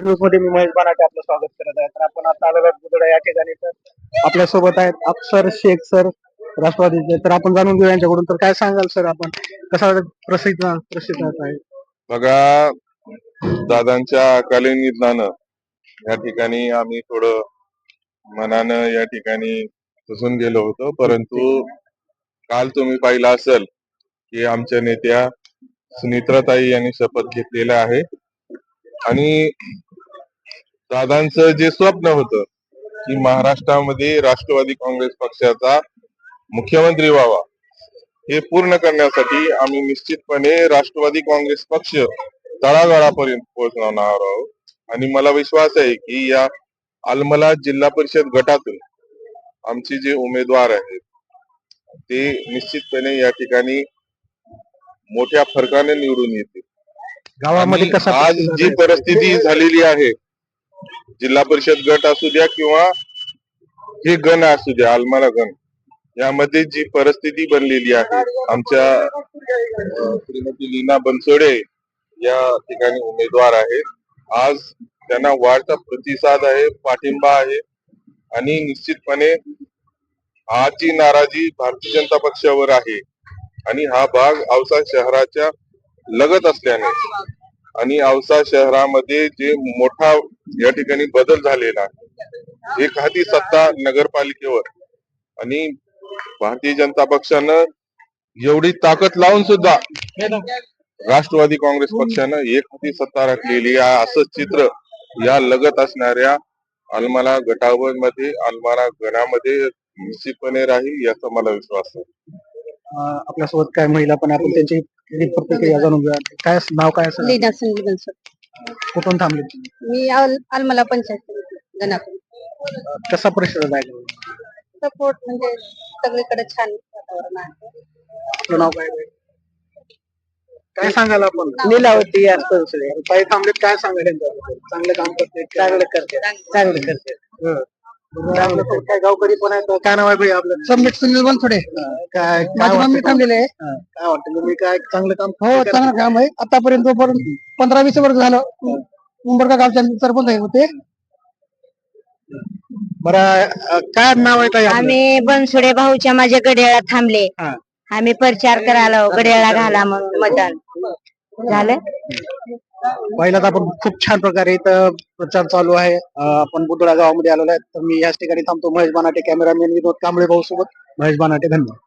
न्यूजमध्ये मी महेश बनाटे आपलं स्वागत करत आहे. तर आपण आता आलेलो आहोत बुधडा या ठिकाणी. तर आपल्यासोबत आहेत अक्षर शेख सर राष्ट्रवादीचे तर आपण जाणून घेऊ यांच्याकडून. तर काय सांगाल सर आपण? कसा प्रसिद्ध प्रसिद्ध आहे? बघा दादांच्या अकालीन निधनानं या ठिकाणी आम्ही थोडं मनानं या ठिकाणी फसून गेलो होतो. परंतु काल तुम्ही पाहिलं असेल की आमच्या नेत्या सुनित्राताई यांनी शपथ घेतलेला आहे आणि दादांचं जे स्वप्न होतं की महाराष्ट्रामध्ये राष्ट्रवादी काँग्रेस पक्षाचा मुख्यमंत्री व्हावा हे पूर्ण करण्यासाठी आम्ही निश्चितपणे राष्ट्रवादी काँग्रेस पक्ष तळागाळापर्यंत पोहोचवणार आहोत आणि मला विश्वास आहे की या आलमला जिल्हा परिषद गटातून आमचे जे उमेदवार आहेत ते निश्चितपणे या ठिकाणी मोठ्या फरकाने निवडून येतील गावामध्ये आणि कसा आज जी? परिस्थिती झालेली आहे जिल्हा परिषद गट असू द्या किंवा हे गण असू द्या आलमारा गण यामध्ये जी परिस्थिती बनलेली आहे आमच्या श्रीमती लीना बनसोडे या ठिकाणी उमेदवार आहेत आज त्यांना वाढता प्रतिसाद आहे पाठिंबा आहे आणि निश्चितपणे आजची नाराजी भारतीय जनता पक्षावर आहे. आणि हा भाग औसा शहराच्या लगत असल्याने आणि औसा शहरामध्ये जे मोठा या ठिकाणी बदल झालेला आहे. एखादी सत्ता नगरपालिकेवर. आणि भारतीय जनता पक्षानं एवढी ताकद लावून सुद्धा राष्ट्रवादी काँग्रेस पक्षानं एखादी सत्ता राखलेली आहे. असं चित्र या लगत असणाऱ्या अलमाला गटामध्ये अलमाला गणामध्ये निश्चितपणे राहील याचा मला विश्वास आहे. आपल्यासोबत काय महिला पण आपण त्यांची एक प्रतिक्रिया जाणून घेऊया काय नाव काय असं? लीना संजीव बनसोड कुठून थांबले? मी आल- आलमला पंचायत गणापूर कसा परिषद आहे सपोर्ट म्हणजे सगळीकडे छान वातावरण आहे. आपलं नाव काय? आहे? काय सांगाल आपण? लीलावती असतं ताई थांबलेत. काय यांच्याबद्दल? चांगलं काम करते. चांगलं करते. चांगलं करते. काय गावकरी पण आहेत काय नाव आहे भाई आपलं? सबमिट सुनील बनसोडे. काय माझी मम्मी थांबलेले आहे. काय वाटतं? तुम्ही काय चांगलं काम हो चांगलं काम आहे. आतापर्यंत पंधरा वीस वर्ष झालं उंबरगा गावच्या सरपंच आहे होते. बरं काय नाव आहे? आम्ही बनसोडे भाऊच्या माझ्या गड्याला थांबले. आम्ही प्रचार करायला गड्याला घाला म्हणून मतदान. झालं? पहिला तर आपण खूप छान प्रकारे इथं प्रचार चालू आहे. आपण बुधळा गावामध्ये आलेलो आहे. तर मी याच ठिकाणी थांबतो. महेश बनाटे कॅमेरामॅन विनोद कांबळे भाऊ सोबत महेश बनाटे धन्यवाद.